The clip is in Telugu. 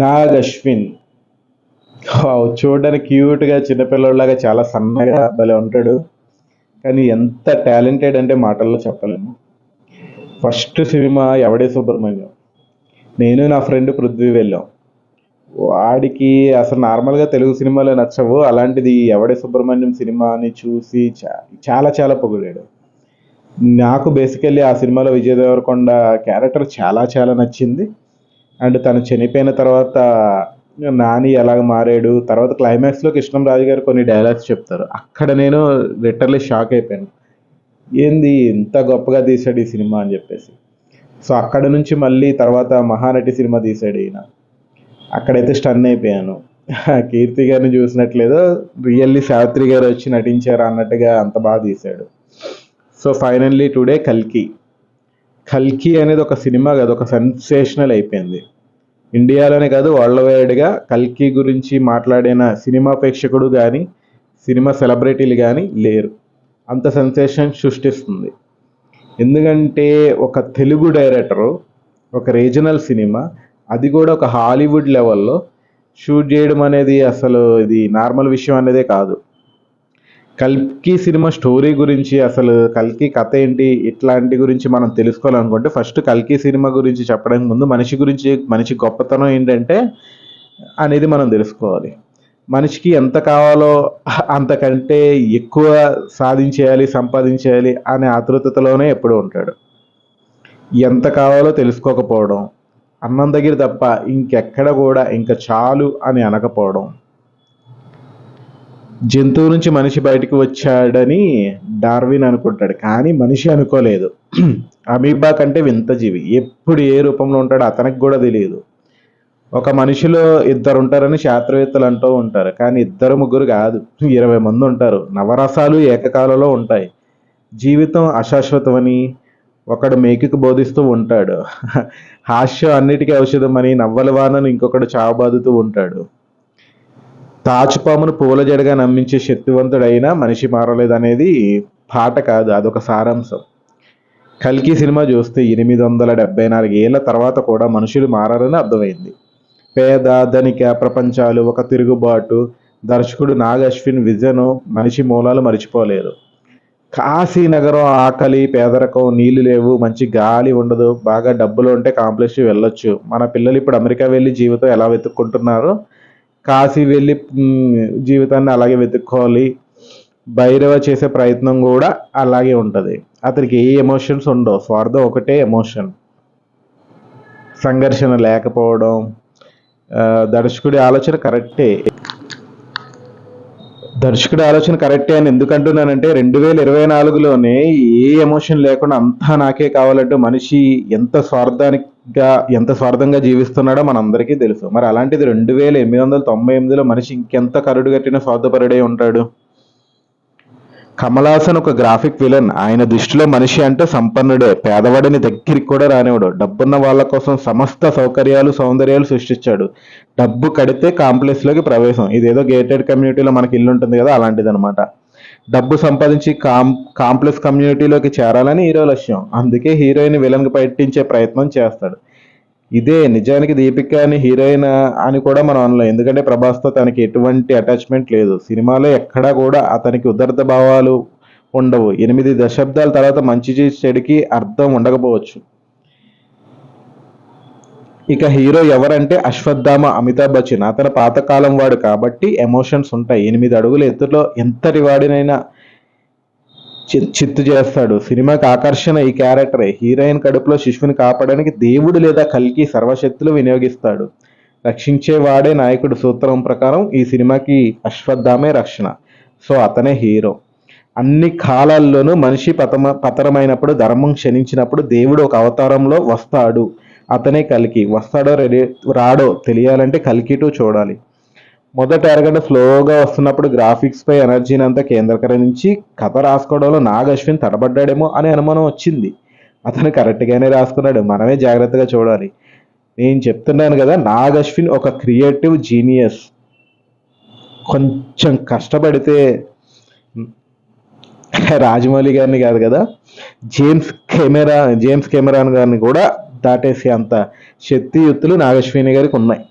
నాగ్ అశ్విన్ వావ్, చూడడానికి క్యూట్గా చిన్నపిల్లలాగా చాలా సన్నగా భలే ఉంటాడు. కానీ ఎంత టాలెంటెడ్ అంటే మాటల్లో చెప్పలేము. ఫస్ట్ సినిమా ఎవడే సుబ్రహ్మణ్యం. నేను నా ఫ్రెండ్ పృథ్వీ వెళ్ళాం. వాడికి అసలు నార్మల్గా తెలుగు సినిమాలు నచ్చవు. అలాంటిది ఎవడే సుబ్రహ్మణ్యం సినిమాని చూసి చాలా చాలా పొగిడాడు. నాకు బేసికల్లీ ఆ సినిమాలో విజయ్ దేవరకొండ క్యారెక్టర్ చాలా చాలా నచ్చింది. అండ్ తను చనిపోయిన తర్వాత నాని ఎలాగ మారాడు తర్వాత క్లైమాక్స్లో కృష్ణంరాజు గారు కొన్ని డైలాగ్స్ చెప్తారు. అక్కడ నేను లిటర్లీ షాక్ అయిపోయాను. ఏంది ఇంత గొప్పగా తీశాడు ఈ సినిమా అని చెప్పేసి. సో అక్కడ నుంచి మళ్ళీ తర్వాత మహానటి సినిమా తీశాడు ఈయన. అక్కడైతే స్టన్ అయిపోయాను. కీర్తి గారిని చూసినట్లేదో రియల్లీ సావిత్రి గారు వచ్చి నటించారు అన్నట్టుగా అంత బాగా తీశాడు. సో ఫైనల్లీ టుడే కల్కి. కల్కి అనేది ఒక సినిమా కాదు ఒక సెన్సేషనల్ అయిపోయింది. ఇండియాలోనే కాదు వరల్డ్ వైడ్గా కల్కి గురించి మాట్లాడిన సినిమా ప్రేక్షకుడు కానీ సినిమా సెలబ్రిటీలు కానీ లేరు. అంత సెన్సేషన్ సృష్టిస్తుంది. ఎందుకంటే ఒక తెలుగు డైరెక్టరు ఒక రీజనల్ సినిమా అది కూడా ఒక హాలీవుడ్ లెవెల్లో షూట్ చేయడం అనేది అసలు ఇది నార్మల్ విషయం అనేదే కాదు. కల్కి సినిమా స్టోరీ గురించి అసలు కల్కి కథ ఏంటి ఇట్లాంటి గురించి మనం తెలుసుకోవాలనుకుంటే ఫస్ట్ కల్కి సినిమా గురించి చెప్పడానికి ముందు మనిషి గురించి మనిషి గొప్పతనం ఏంటంటే అనేది మనం తెలుసుకోవాలి. మనిషికి ఎంత కావాలో అంతకంటే ఎక్కువ సాధించేయాలి సంపాదించేయాలి అనే ఆతృతలోనే ఎప్పుడూ ఉంటాడు. ఎంత కావాలో తెలుసుకోకపోవడం అన్నం దగ్గర తప్ప ఇంకెక్కడ కూడా ఇంకా చాలు అని అనకపోవడం జంతువు నుంచి మనిషి బయటికి వచ్చాడని డార్విన్ అనుకుంటాడు కానీ మనిషి అనుకోలేదు. అమీబా కంటే వింత జీవి. ఎప్పుడు ఏ రూపంలో ఉంటాడో అతనికి కూడా తెలియదు. ఒక మనిషిలో ఇద్దరు ఉంటారని శాస్త్రవేత్తలు అంటూ ఉంటారు కానీ ఇద్దరు ముగ్గురు కాదు. ఇరవై మంది ఉంటారు. నవరసాలు ఏకకాలంలో ఉంటాయి. జీవితం అశాశ్వతమని ఒకడు మేకకు బోధిస్తూ ఉంటాడు. హాస్యం అన్నిటికీ ఔషధం అని నవ్వల వానను ఇంకొకడు చావబాదుతూ ఉంటాడు. తాచుపామును పూల జడగా నమ్మించే శక్తివంతుడైన మనిషి మారలేదనేది పాట కాదు అదొక సారాంశం. కల్కి సినిమా చూస్తే ఎనిమిది వందల డెబ్బై నాలుగు ఏళ్ళ తర్వాత కూడా మనుషులు మారని అర్థమైంది. పేద ధనిక ప్రపంచాలు ఒక తిరుగుబాటు. దర్శకుడు నాగ్ అశ్విన్ విజన్ మనిషి మూలాలు మరిచిపోలేరు. కాశీ నగరం ఆకలి పేదరికం నీళ్ళు లేవు మంచి గాలి ఉండదు బాగా డబ్బులు ఉంటే కాంప్లెక్స్ వెళ్ళొచ్చు. మన పిల్లలు ఇప్పుడు అమెరికా వెళ్ళి జీవితం ఎలా వెతుక్కుంటున్నారో? కాశీ వెళ్ళి జీవితాన్ని అలాగే వెతుక్కోవాలి. భైరవ చేసే ప్రయత్నం కూడా అలాగే ఉంటుంది. అతనికి ఏ ఎమోషన్స్ ఉండవు స్వార్థం ఒకటే ఎమోషన్ సంఘర్షణ లేకపోవడం దర్శకుడి ఆలోచన కరెక్టే. దర్శకుడి ఆలోచన కరెక్టే అని ఎందుకు అంటున్నానంటే రెండు వేల ఇరవై నాలుగులోనే ఏ ఎమోషన్ లేకుండా అంతా నాకే కావాలంటూ మనిషి ఎంత స్వార్థానికి గా ఎంత స్వార్థంగా జీవిస్తున్నాడో మనందరికీ తెలుసు. మరి అలాంటిది రెండు వేల ఎనిమిది వందల తొంభై ఎనిమిదిలో మనిషి ఇంకెంత కరుడు కట్టిన స్వార్థపరుడై ఉంటాడు? కమలాసన్ ఒక గ్రాఫిక్ విలన్. ఆయన దృష్టిలో మనిషి అంటే సంపన్నుడే. పేదవాడిని దగ్గరికి కూడా రానివాడు డబ్బున్న వాళ్ళ కోసం సమస్త సౌకర్యాలు సౌందర్యాలు సృష్టించాడు. డబ్బు కడితే కాంప్లెక్స్లోకి ప్రవేశం. ఇదేదో గేటెడ్ కమ్యూనిటీలో మనకి ఇల్లు ఉంటుంది కదా అలాంటిది అనమాట డబ్బు సంపాదించి కాం కాంప్లెక్స్ కమ్యూనిటీలోకి చేరాలని హీరో లక్ష్యం. అందుకే హీరోయిన్ విలన్ పట్టించే ప్రయత్నం చేస్తాడు. ఇదే నిజానికి దీపికాని హీరోయిన్ అని కూడా మనం అనలేం. ఎందుకంటే ప్రభాస్తో తనకి ఎటువంటి అటాచ్మెంట్ లేదు. సినిమాలో ఎక్కడా కూడా అతనికి ఉదర్త భావాలు ఉండవు. ఎనిమిది దశాబ్దాల తర్వాత మంచి చేసి చెడుకి అర్థం ఉండకపోవచ్చు. ఇక హీరో ఎవరంటే అశ్వత్థామ అమితాబ్ బచ్చన్. అతను పాతకాలం వాడు కాబట్టి ఎమోషన్స్ ఉంటాయి. ఎనిమిది అడుగుల ఎత్తులో ఎంతటి వాడినైనా చిత్తు చేస్తాడు. సినిమాకి ఆకర్షణ ఈ క్యారెక్టరే. హీరోయిన్ కడుపులో శిశువుని కాపాడడానికి దేవుడు లేదా కల్కి సర్వశక్తులు వినియోగిస్తాడు. రక్షించేవాడే నాయకుడు సూత్రం ప్రకారం ఈ సినిమాకి అశ్వత్థామే రక్షణ. సో అతనే హీరో. అన్ని కాలాల్లోనూ మనిషి పతమ పతనమైనప్పుడు ధర్మం క్షణించినప్పుడు దేవుడు ఒక అవతారంలో వస్తాడు. అతనే కలికి. వస్తాడో రెడీ రాడో తెలియాలంటే కలికి టూ చూడాలి. మొదట అరగంట స్లోగా వస్తున్నప్పుడు గ్రాఫిక్స్ పై ఎనర్జీని అంతా కేంద్రీకరించి కథ రాసుకోవడంలో నాగ్ అశ్విన్ తడబడ్డాడేమో అనే అనుమానం వచ్చింది. అతను కరెక్ట్గానే రాసుకున్నాడు. మనమే జాగ్రత్తగా చూడాలి. నేను చెప్తున్నాను కదా నాగ్ అశ్విన్ ఒక క్రియేటివ్ జీనియస్ కొంచెం కష్టపడితే రాజమౌళి గారిని కాదు కదా జేమ్స్ కెమెరా జేమ్స్ కెమెరాన్ గారిని కూడా దాటేసే అంత శక్తియుక్తులు నాగశ్విని గారికి ఉన్నాయి.